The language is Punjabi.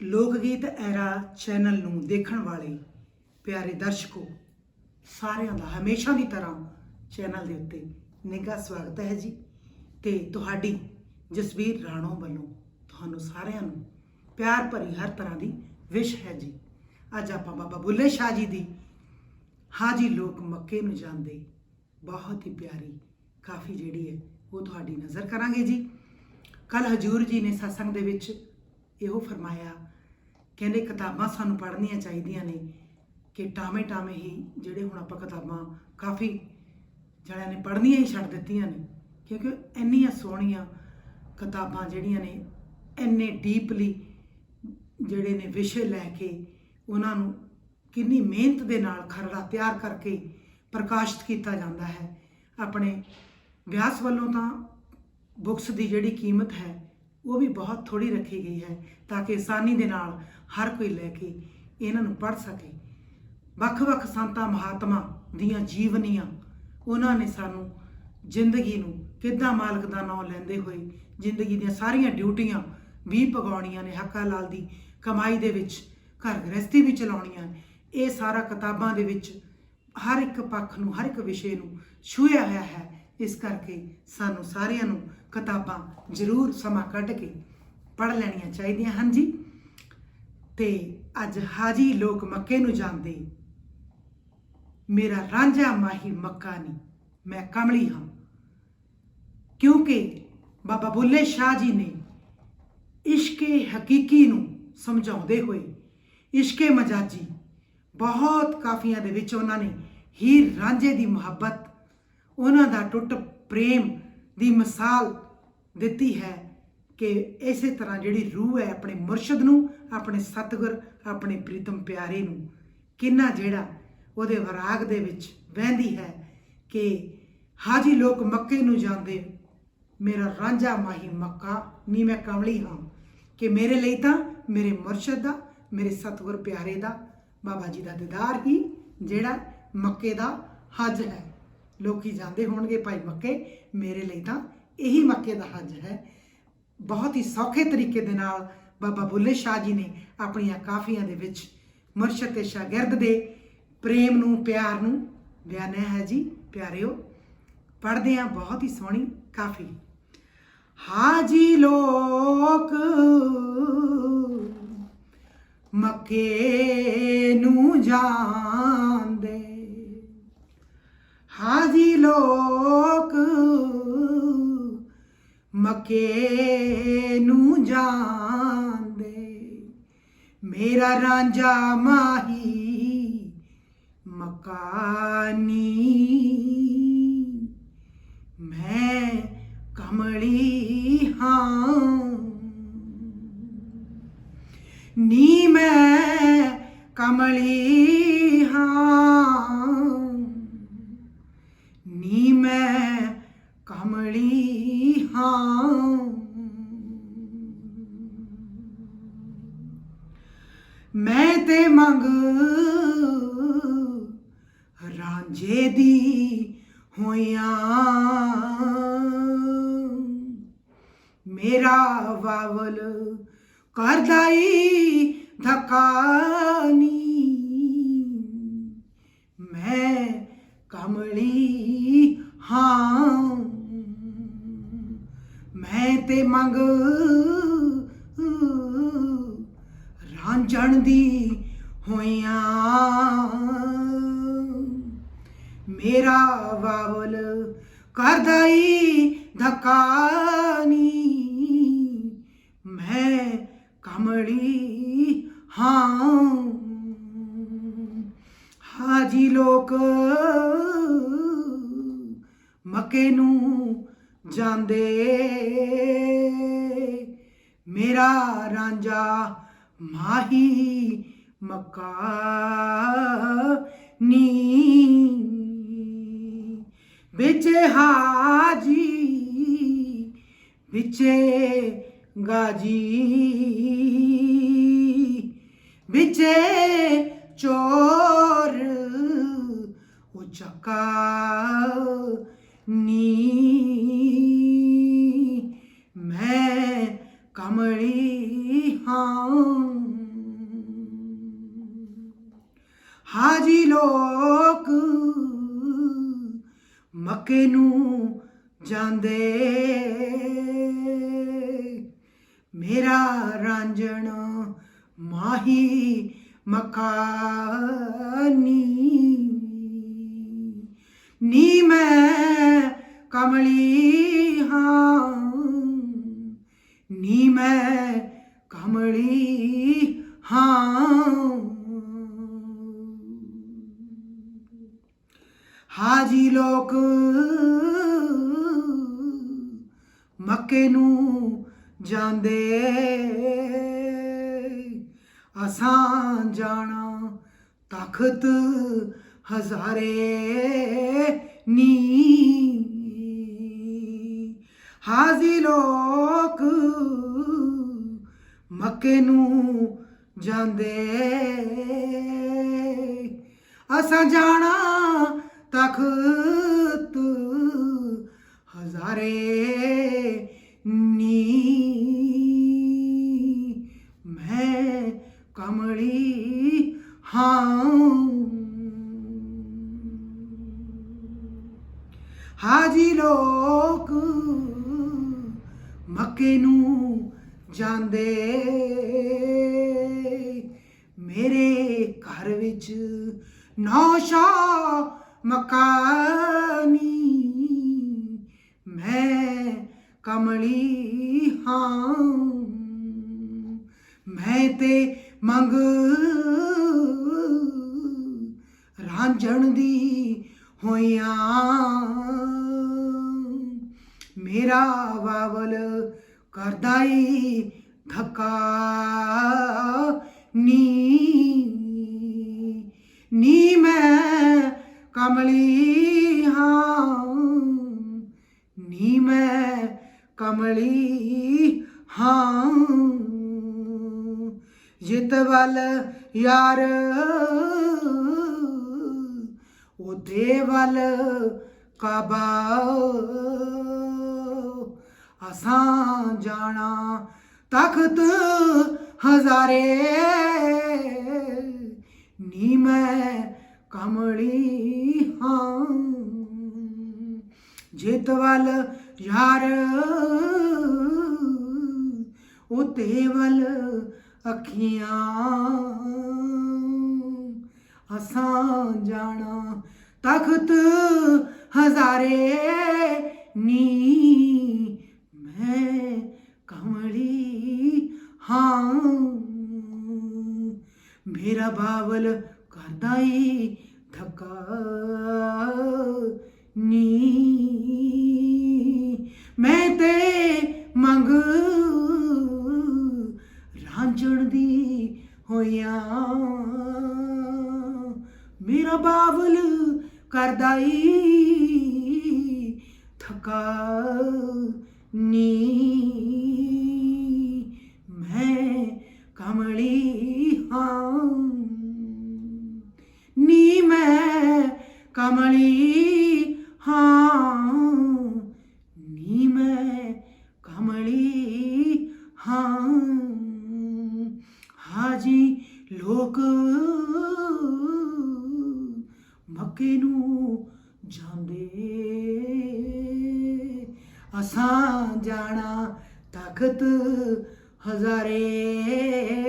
ਲੋਕ ਗੀਤ ਐਰਾ ਚੈਨਲ ਨੂੰ ਦੇਖਣ ਵਾਲੇ ਪਿਆਰੇ ਦਰਸ਼ਕੋ, ਸਾਰਿਆਂ ਦਾ ਹਮੇਸ਼ਾ ਦੀ ਤਰ੍ਹਾਂ ਚੈਨਲ ਦੇ ਉੱਤੇ ਨਿੱਘਾ ਸਵਾਗਤ ਹੈ ਜੀ। ਤੇ ਤੁਹਾਡੀ ਜਸਵੀਰ ਰਾਣੋ ਵੱਲੋਂ ਤੁਹਾਨੂੰ ਸਾਰਿਆਂ ਨੂੰ ਪਿਆਰ ਭਰੀ ਹਰ ਤਰ੍ਹਾਂ ਦੀ ਵਿਸ਼ ਹੈ ਜੀ। ਅੱਜ ਆਪਾਂ ਬਾਬਾ ਬੁੱਲੇ ਸ਼ਾਹ ਜੀ ਦੀ ਹਾਜੀ ਲੋਕ ਮੱਕੇ ਨੂੰ ਜਾਂਦੇ ਬਹੁਤ ਹੀ ਪਿਆਰੀ ਕਾਫੀ ਜਿਹੜੀ ਹੈ ਉਹ ਤੁਹਾਡੀ ਨਜ਼ਰ ਕਰਾਂਗੇ ਜੀ। ਕੱਲ ਹਜੂਰ ਜੀ ਨੇ ਸਤਸੰਗ ਦੇ ਵਿੱਚ ਇਹੋ ਫਰਮਾਇਆ ਕਹਿੰਦੇ ਕਿਤਾਬਾਂ ਸਾਨੂੰ ਪੜ੍ਹਨੀਆਂ ਚਾਹੀਦੀਆਂ ਨੇ ਕਿ ਟਾਵੇਂ ਟਾਵੇਂ ਹੀ ਜਿਹੜੇ ਹੁਣ ਆਪਾਂ ਕਿਤਾਬਾਂ ਕਾਫੀ ਜਣਿਆਂ ਨੇ ਪੜ੍ਹਨੀਆਂ ਹੀ ਛੱਡ ਦਿੱਤੀਆਂ ਨੇ, ਕਿਉਂਕਿ ਇੰਨੀਆਂ ਸੋਹਣੀਆਂ ਕਿਤਾਬਾਂ ਜਿਹੜੀਆਂ ਨੇ, ਇੰਨੇ ਡੀਪਲੀ ਜਿਹੜੇ ਨੇ ਵਿਸ਼ੇ ਲੈ ਕੇ ਉਹਨਾਂ ਨੂੰ ਕਿੰਨੀ ਮਿਹਨਤ ਦੇ ਨਾਲ ਖਰੜਾ ਤਿਆਰ ਕਰਕੇ ਪ੍ਰਕਾਸ਼ਿਤ ਕੀਤਾ ਜਾਂਦਾ ਹੈ। ਆਪਣੇ ਵਿਆਸ ਵੱਲੋਂ ਤਾਂ ਬੁੱਕਸ ਦੀ ਜਿਹੜੀ ਕੀਮਤ ਹੈ ਉਹ ਵੀ ਬਹੁਤ ਥੋੜੀ ਰੱਖੀ ਗਈ ਹੈ ਤਾਂ ਕਿ ਆਸਾਨੀ ਦੇ ਨਾਲ ਹਰ ਕੋਈ ਲੈ ਕੇ ਇਹਨਾਂ ਨੂੰ ਪੜ੍ਹ ਸਕੇ। ਵੱਖ-ਵੱਖ ਸੰਤਾਂ ਮਹਾਤਮਾ ਦੀਆਂ ਜੀਵਨੀਆਂ, ਉਹਨਾਂ ਨੇ ਸਾਨੂੰ ਜ਼ਿੰਦਗੀ ਨੂੰ ਕਿੱਦਾਂ ਮਾਲਕ ਦਾ ਨਾਮ ਲੈਂਦੇ ਹੋਏ ਜ਼ਿੰਦਗੀ ਦੀਆਂ ਸਾਰੀਆਂ ਡਿਊਟੀਆਂ ਵੀ ਪਗਾਉਣੀਆਂ ਨੇ ਹੱਕਾ ਲਾਲ ਦੀ ਕਮਾਈ ਦੇ ਵਿੱਚ, ਘਰ ਗ੍ਰਸਤੀ ਵੀ ਚਲਾਉਣੀਆਂ, ਇਹ ਸਾਰਾ ਕਿਤਾਬਾਂ ਦੇ ਵਿੱਚ ਹਰ ਇੱਕ ਪੱਖ ਨੂੰ, ਹਰ ਇੱਕ ਵਿਸ਼ੇ ਨੂੰ ਛੂਹਿਆ ਹੋਇਆ ਹੈ। ਇਸ ਕਰਕੇ ਸਾਨੂੰ ਸਾਰਿਆਂ ਨੂੰ ਕਿਤਾਬਾਂ ਜ਼ਰੂਰ ਸਮਾਂ ਕੱਢ ਕੇ ਪੜ੍ਹ ਲੈਣੀਆਂ ਚਾਹੀਦੀਆਂ ਹਨ ਜੀ। ਤੇ ਅੱਜ ਹਾਜੀ ਲੋਕ ਮੱਕੇ ਨੂੰ ਜਾਂਦੇ, ਮੇਰਾ ਰਾਂਝਾ ਮਾਹੀ ਮੱਕਾ ਨਹੀਂ ਮੈਂ ਕਮਲੀ ਹਾਂ। ਕਿਉਂਕਿ ਬਾਬਾ ਬੁੱਲੇ ਸ਼ਾਹ ਜੀ ਨੇ ਇਸ਼ਕੇ ਹਕੀਕੀ ਨੂੰ ਸਮਝਾਉਂਦੇ ਹੋਏ ਇਸ਼ਕੇ ਮਜਾਜੀ ਬਹੁਤ ਕਾਫੀਆਂ ਦੇ ਵਿੱਚ ਉਹਨਾਂ ਨੇ ਹੀਰ ਰਾਂਝੇ ਦੀ ਮੁਹੱਬਤ, ਉਹਨਾਂ ਦਾ ਟੁੱਟ ਪ੍ਰੇਮ ਦੀ ਮਿਸਾਲ ਦਿੱਤੀ ਹੈ ਕਿ ਇਸੇ ਤਰ੍ਹਾਂ ਜਿਹੜੀ ਰੂਹ ਹੈ ਆਪਣੇ ਮੁਰਸ਼ਿਦ ਨੂੰ, ਆਪਣੇ ਸਤਿਗੁਰ, ਆਪਣੇ ਪ੍ਰੀਤਮ ਪਿਆਰੇ ਨੂੰ, ਕਿੰਨਾ ਜਿਹੜਾ ਉਹਦੇ ਵਰਾਗ ਦੇ ਵਿੱਚ ਵਹਿੰਦੀ ਹੈ ਕਿ ਹਾਜੀ ਲੋਕ ਮੱਕੇ ਨੂੰ ਜਾਂਦੇ, ਮੇਰਾ ਰਾਂਝਾ ਮਾਹੀ ਮੱਕਾ, ਨੀ ਮੈਂ ਕਮਲੀ ਹਾਂ, ਕਿ ਮੇਰੇ ਲਈ ਤਾਂ ਮੇਰੇ ਮੁਰਸ਼ਿਦ ਦਾ, ਮੇਰੇ ਸਤਿਗੁਰ ਪਿਆਰੇ ਦਾ, ਬਾਬਾ ਜੀ ਦਾ ਦੀਦਾਰ ਹੀ ਜਿਹੜਾ ਮੱਕੇ ਦਾ ਹਜ ਹੈ। ਲੋਕੀ ਜਾਂਦੇ ਹੋਣਗੇ ਭਾਈ ਮੱਕੇ, ਮੇਰੇ ਲਈ ਤਾਂ ਇਹੀ ਮੱਕੇ ਦਾ ਹੱਜ ਹੈ। ਬਹੁਤ ਹੀ ਸੌਖੇ ਤਰੀਕੇ ਦੇ ਨਾਲ ਬਾਬਾ ਬੁੱਲੇ ਸ਼ਾਹ ਜੀ ਨੇ ਆਪਣੀਆਂ ਕਾਫੀਆਂ ਦੇ ਵਿੱਚ ਮੁਰਸ਼ਦ ਤੇ ਸ਼ਾਗਿਰਦ ਦੇ ਪ੍ਰੇਮ ਨੂੰ, ਪਿਆਰ ਨੂੰ ਬਿਆਨਿਆ ਹੈ ਜੀ, ਪਿਆਰਿਓ, ਪੜ੍ਹਦੇ ਆ ਬਹੁਤ ਹੀ ਸੋਹਣੀ ਕਾਫੀ। ਹਾਜੀ ਲੋਕ ਮੱਕੇ ਨੂੰ ਜਾਂਦੇ। ਹਾਜੀ ਲੋਕ ਮੱਕੇ ਨੂੰ ਜਾਂਦੇ। ਮੇਰਾ ਰਾਂਝਾ ਮਾਹੀ ਮਕਾਨੀ। ਮੈਂ ਕਮਲੀ ਹਾਂ। ਨੀ ਮੈਂ ਕਮਲੀ ਮੈਂ ਤੇ ਮੰਗ ਰਾਂਝੇ ਦੀ ਹੋਇਆਂ ਮੇਰਾ ਵਾਵਲ ਕਰਦਾਈ ਧਕਾਨੀ। ਮੈਂ ਕਮਲੀ ਹਾਂ। ਮੈਂ ਤੇ ਮੰਗ ਰਾਂਝਣ ਦੀ ਹੋਇਆਂ ਮੇਰਾ ਵਾਵਲ ਕਰਦਾਈ ਧਕਾਨੀ। ਮੈਂ ਕਮਲੀ ਹਾਂ। ਹਾਜੀ ਲੋਕ ਮੱਕੇ ਨੂੰ ਜਾਂਦੇ। ਮੇਰਾ ਰਾਂਝਾ ਮਾਹੀ ਮੱਕਾ ਨੀ। ਵਿੱਚ ਹਾਜੀ ਵਿੱਚ ਗਾਜੀ। ਵਿੱਚ ਚੋਰ ਉਹ ਚੱਕਾ ਨੀ। ਮੈਂ ਕਮਲੀ ਮੱਕੇ ਨੂੰ ਜਾਂਦੇ। ਮੇਰਾ ਰਾਂਝਣ ਮਾਹੀ ਮਕਾਨੀ ਨੀ ਮੈਂ ਕਮਲੀ ਹਾਂ। ਨੀ ਮੈਂ ਕਮਲੀ ਹਾਂ। ਹਾਜੀ ਲੋਕ। ਮੱਕੇ ਨੂੰ ਜਾਂਦੇ। ਅਸਾਂ ਜਾਣਾ ਤਖਤ ਹਜ਼ਾਰੇ ਨੀ। ਹਾਜ਼ੀ ਲੋਕ ਮੱਕੇ ਨੂੰ ਜਾਂਦੇ। ਅਸਾਂ ਜਾਣਾ ਤਖਤ ਹਜ਼ਾਰੇ ਨੀ। ਮੈਂ ਕਮਲੀ ਹਾਂ। ਹਾਜੀ ਲੋਕ ਮੱਕੇ ਨੂੰ ਜਾਂਦੇ। ਮੇਰੇ ਘਰ ਵਿੱਚ ਨੌਸ਼ਾ ਮਕਾਨੀ ਮੈਂ ਕਮਲੀ ਹਾਂ। ਮੈਂ ਤੇ ਮੰਗ ਰਾਂਝਣ ਦੀ ਹੋਈਆਂ। ਮੇਰਾ ਵਾਵਲ ਈ ਧੱਕਾ। ਕਮਲੀ ਹਾਂ। ਨੀ ਮੈਂ ਕਮਲੀ ਹਾਂ। ਜਿਤ ਵੱਲ ਯਾਰ, ਉਹਦੇ ਵੱਲ ਕਾਬਾ। ਅਸਾਂ ਜਾਣਾ ਤਖਤ ਹਜ਼ਾਰੇ। ਨੀ ਮੈਂ ਕਮਲੀ ਹਾਂ। ਜਿਤ ਵੱਲ ਯਾਰ ਉਹ ਤੇ ਵੱਲ ਅੱਖੀਆਂ। ਅਸਾਂ ਜਾਣਾ ਤਖਤ ਹਜ਼ਾਰੇ ਨੀ। ਮੈਂ ਕਮਲੀ ਹਾਂ। ਮੇਰਾ ਬਾਵਲ ਕਰਦਾ ਈ ਧੱਕਾ ਨੀ। ਮੈਂ ਤੇ ਮੰਗ ਰਾਂਝਣ ਦੀ ਹੋਈਆਂ। ਮੇਰਾ ਬਾਵਲ ਕਰਦਾ ਈ ਥਕਾ ਕਮਲੀ, ਹਾਂ, ਨੀ ਮੈਂ ਕਮਲੀ, ਹਾਂ। ਹਾਜੀ ਲੋਕ ਮੱਕੇ ਨੂੰ ਜਾਂਦੇ। ਅਸਾਂ ਜਾਣਾ ਤਖਤ ਹਜ਼ਾਰੇ।